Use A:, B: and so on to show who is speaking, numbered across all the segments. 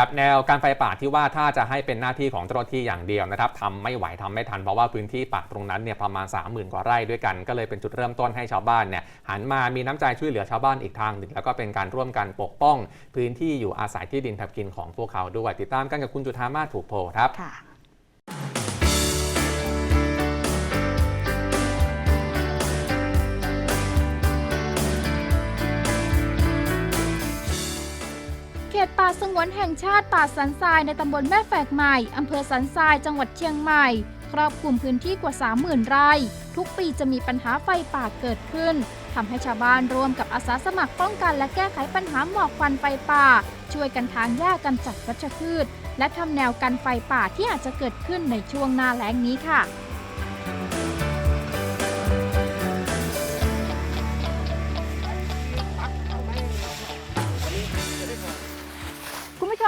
A: ครับแนวการไฟป่าที่ว่าถ้าจะให้เป็นหน้าที่ของเจ้าหน้าที่อย่างเดียวนะครับทำไม่ไหวทำไม่ทันเพราะว่าพื้นที่ป่าตรงนั้นเนี่ยประมาณ 30,000 กว่าไร่ด้วยกันก็เลยเป็นจุดเริ่มต้นให้ชาวบ้านเนี่ยหันมามีน้ำใจช่วยเหลือชาวบ้านอีกทางหนึ่งแล้วก็เป็นการร่วมกันปกป้อง พื้นที่อยู่อาศัยที่ดินทำกินของพวกเขาด้วยติดตามกันกับคุณจุธามาถูกโพครับ
B: ขตป่าสงวนแห่งชาติป่าสันทรายในตำบลแม่แฝกใหม่อำเภอสันทรายจังหวัดเชียงใหม่ ครอบคลุมพื้นที่กว่า 30,000 ไร่ ทุกปีจะมีปัญหาไฟป่าเกิดขึ้นทำให้ชาวบ้านร่วมกับอาสาสมัครป้องกันและแก้ไขปัญหาหมอกควันไฟป่า ช่วยกันทางหญ้ากันจัดวัชพืช และทำแนวกันไฟป่าที่อาจจะเกิดขึ้นในช่วงหน้าแล้งนี้ค่ะ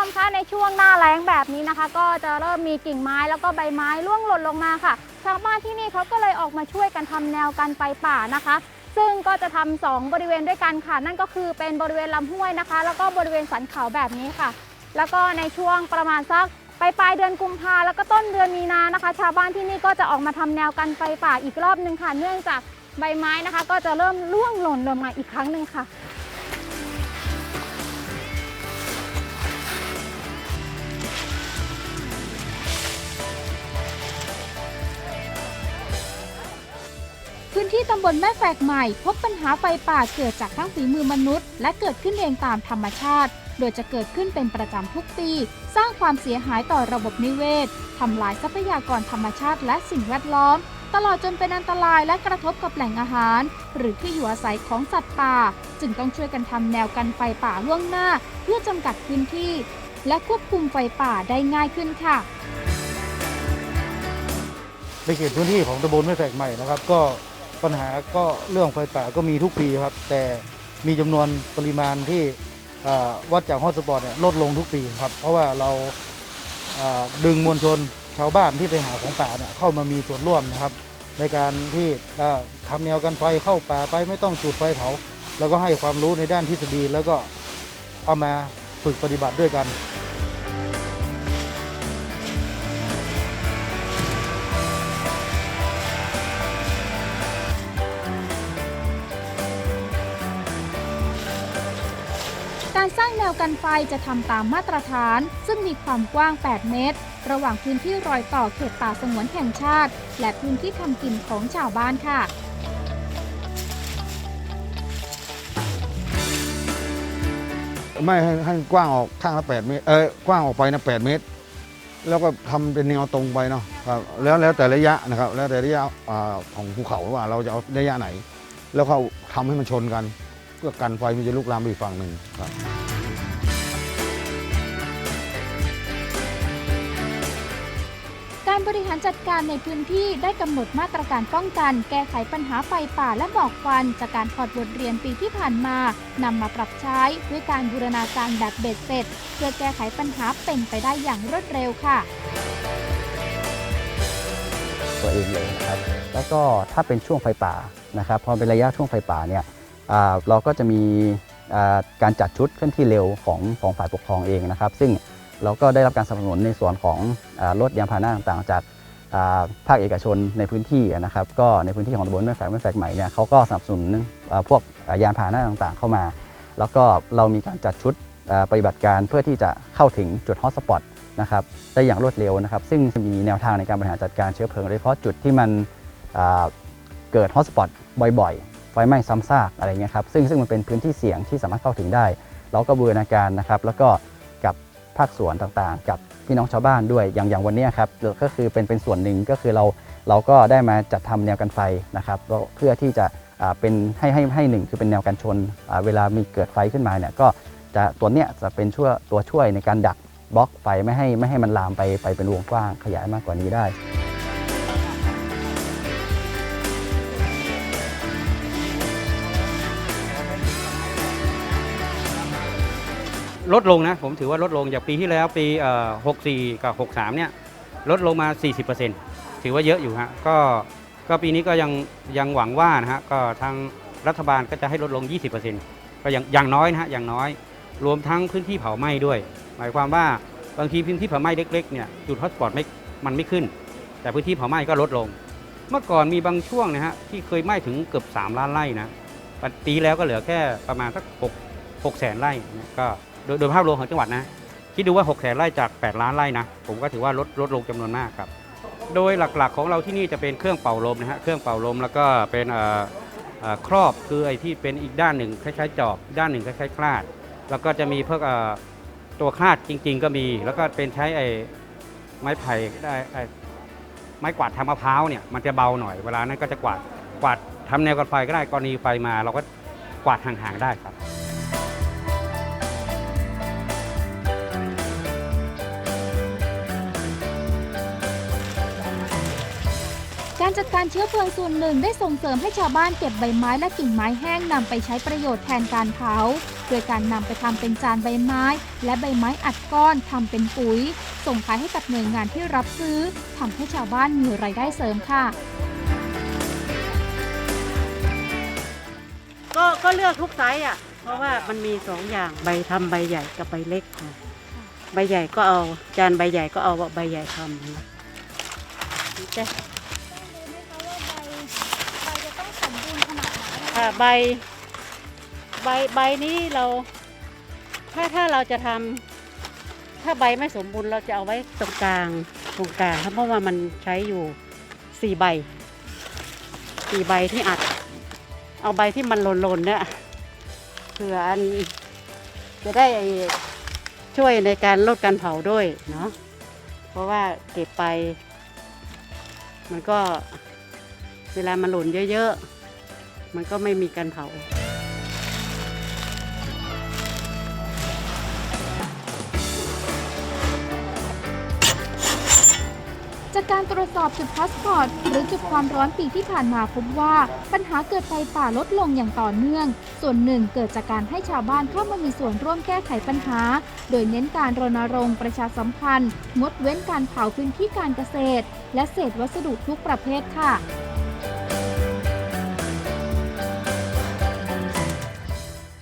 C: มคะในช่วงหน้าแล้งแบบนี้นะคะ ก็จะเริ่มมีกิ่งไม้แล้วก็ใบไม้ร่วงหล่นลงมาค่ะ ชาวบ้านที่นี่เขาก็เลยออกมาช่วยกันทำแนวกันไฟป่านะคะ ซึ่งก็จะทำสองบริเวณด้วยกันค่ะ นั่นก็คือเป็นบริเวณลำห้วยนะคะ แล้วก็บริเวณสันเขาแบบนี้ค่ะ แล้วก็ในช่วงประมาณสักปลายปลายเดือนกุมภาแล้วก็ต้นเดือนมีนานะคะ ชาวบ้านที่นี่ก็จะออกมาทำแนวกันไฟป่าอีกรอบหนึ่งค่ะ เนื่องจากใบไม้นะคะ ก็จะเริ่มร่วงหล่นลงมาอีกครั้งหนึ่งค่ะ
B: ที่ตำบลแม่แฝกใหม่ พบปัญหาไฟป่าเกิดจากทั้งฝีมือมนุษย์ และเกิดขึ้นเองตามธรรมชาติ โดยจะเกิดขึ้นเป็นประจำทุกปี สร้างความเสียหายต่อระบบนิเวศทำลายทรัพยากรธรรมชาติและสิ่งแวดล้อม ตลอดจนเป็นอันตรายและกระทบกับแหล่งอาหาร หรือที่อยู่อาศัยของสัตว์ป่า จึงต้องช่วยกันทำแนวกันไฟป่าล่วงหน้า เพื่อจำกัดพื้นที่ และควบคุมไฟป่าได้ง่ายขึ้นค่ะ
D: ในเขตพื้นที่ของตำบลแม่แฝกใหม่นะครับ ก็ ปัญหาก็เรื่องไฟป่าก็มีทุกปีครับ แต่มีจำนวนปริมาณที่วัดจากฮอตสปอตเนี่ยลดลงทุกปีครับ เพราะว่าเราดึงมวลชนชาวบ้านที่ไปหาของป่าเนี่ยเข้ามามีส่วนร่วมนะครับ ในการที่ทำแนวกันไฟเข้าป่าไปไม่ต้องจุดไฟเผาแล้วก็ให้ความรู้ในด้านทฤษฎีแล้วก็เอามาฝึกปฏิบัติด้วยกัน
B: การสร้างแนวกันไฟจะทำตามมาตรฐาน ซึ่งมีความกว้าง 8 เมตร ระหว่างพื้นที่รอยต่อเขตป่าสงวนแห่งชาติ และพื้นที่ทำกินของชาวบ้านค่ะ
E: ไม่ให้ให้กว้างออกข้างละ8เมตรเออกว้างออกไปนะ8เมตร แล้วก็ทำเป็นแนวตรงไปเนาะครับแล้วแล้วแต่ระยะนะครับแล้วแต่ระยะอของภูเขาว่าเราจะเอาระยะไหน แล้วเขาทำให้มันชนกัน เพื่อกันไฟมันจะลุกลามไปอีกฝั่งหนึ่งครับ
B: บริหารจัดการในพื้นที่ได้กำหนดมาตรการป้องกัน แก้ไขปัญหาไฟป่าและหมอกควัน จากการถอดบทเรียนปีที่ผ่านมานำมาปรับใช้ด้วยการบูรณาการแบบเบ็ดเสร็จ เพื่อแก้ไขปัญหาเป็นไปได้อย่างรวดเร็วค่ะ
F: ตัวเองเลยนะครับแล้วก็ถ้าเป็นช่วงไฟป่านะครับพอเป็นระยะช่วงไฟป่าเนี่ยเราก็จะมีการจัดชุดเคลื่อนที่เร็วของของฝ่ายปกครองเองนะครับ ซึ่ง เราก็ได้รับการสนับสนุนในส่วนของรถยานพาหนะต่างๆ จากภาคเอกชนในพื้นที่นะครับ ก็ในพื้นที่ของตำบลแม่แฝกแม่แฝกใหม่เนี่ยเขาก็สนับสนุนพวกยานพาหนะต่างๆ เข้ามา แล้วก็เรามีการจัดชุดปฏิบัติการเพื่อที่จะเข้าถึงจุดฮอตสปอตนะครับได้อย่างรวดเร็วนะครับ ซึ่งมีแนวทางในการบริหารจัดการเชื้อเพลิงโดยเฉพาะจุดที่มันเกิดฮอตสปอตบ่อยๆ ไฟไหม้ซ้ำซากอะไรเงี้ยครับซึ่งซึ่งมันเป็นพื้นที่เสี่ยงที่สามารถเข้าถึงได้ เราก็บูรณาการนะครับ แล้วก็ ภาคส่วนต่างๆ กับพี่น้องชาวบ้านด้วยอย่างอย่างวันนี้ครับก็คือเป็นเป็นส่วนหนึ่งก็คือเราเราก็ได้มาจัดทำแนวกันไฟนะครับเพื่อที่จะเป็นให้ให้ให้หนึ่งคือเป็นแนวกันชนเวลามีเกิดไฟขึ้นมาเนี่ยก็จะตัวเนี้ยจะเป็นช่วยตัวช่วยในการดักบล็อกไฟไม่ให้ไม่ให้มันลามไปไปเป็นวงกว้างขยายมากกว่านี้ได้
G: ลดลงนะ ผมถือว่าลดลงจากปีที่แล้วปีเอ่อ64 กับ 63 เนี่ย ลดลงมา 40%ถือว่าเยอะอยู่ฮะก็ก็ปีนี้ก็ยังยังหวังว่านะฮะก็ทางรัฐบาลก็จะให้ลดลง 20%ก็อย่างอย่างน้อยนะฮะอย่างน้อย รวมทั้งพื้นที่เผาไหม้ด้วย หมายความว่าบางทีพื้นที่เผาไหม้เล็กๆเนี่ยจุดฮอตสปอตไม่มันไม่ขึ้น แต่พื้นที่เผาไหม้ก็ลดลง เมื่อก่อนมีบางช่วงนะฮะที่เคยไหม้ถึงเกือบ 3 ล้านไร่นะปีแล้วก็เหลือแค่ประมาณสัก6 6แสนไร่นะก็ โดยโดยภาพรวมของจังหวัดนะ คิดดูว่า6แสนไร่จาก 8 ล้านไร่นะ ผมก็ถือว่าลดลดลงจำนวนมากครับ โดยหลักๆของเราที่นี่จะเป็นเครื่องเป่าลมนะฮะ เครื่องเป่าลมแล้วก็เป็นครอบคือไอ้ที่เป็นอีกด้านหนึ่งคล้ายๆจอบ ด้านหนึ่งคล้ายๆคลาด แล้วก็จะมีพวกตัวคลาดจริง ๆ ก็มี แล้วก็เป็นใช้ไอ้ไม้ไผ่ได้ไอ้ไม้กวาดทางมะพร้าวเนี่ยมันจะเบาหน่อย เวลานั้นก็จะกวาดกวาดทำแนวกันไฟก็ได้กรณีไฟมา เราก็กวาดห่างๆได้ครับ
B: การจัดการเชื้อเพลิงส่วนหนึ่งได้ส่งเสริมให้ชาวบ้านเก็บใบไม้และกิ่งไม้แห้งนำไปใช้ประโยชน์แทนการเผา โดยการนำไปทำเป็นจานใบไม้ และใบไม้อัดก้อนทำเป็นปุ๋ย ส่งขายให้กับหน่วยงานที่รับซื้อทำให้ชาวบ้านมีรายได้เสริมค่ะ
H: ก็ก็เลือกทุกไซส์อะ เพราะว่ามันมีสองอย่างใบทำใบใหญ่กับใบเล็กค่ะใบใหญ่ก็เอาจานใบใหญ่ก็เอาใบใหญ่ทำนะจ้ะ ค่ะใบใบใบนี้เรา ถ้าถ้าเราจะทำถ้าใบไม่สมบูรณ์เราจะเอาไว้ตรงกลางตรงกลางครับเพราะว่ามันใช้อยู่สี่ใบสี่ใบที่อัด เอาใบที่มันหล่นๆเนี่ยเผื่ออันจะได้ช่วยในการลดการเผาด้วยเนาะเพราะว่าเก็บไป มันก็เวลามันหล่นเยอะๆ มันก็ไม่มีการเผา
B: จากการตรวจสอบจุดพาสปอร์ตหรือจุดความร้อนปีที่ผ่านมาพบว่าปัญหาเกิดไฟป่าลดลงอย่างต่อเนื่อง ส่วนหนึ่งเกิดจากการให้ชาวบ้านเข้ามามีส่วนร่วมแก้ไขปัญหา โดยเน้นการรณรงค์ประชาสัมพันธ์ งดเว้นการเผาพื้นที่การเกษตร และเศษวัสดุทุกประเภทค่ะ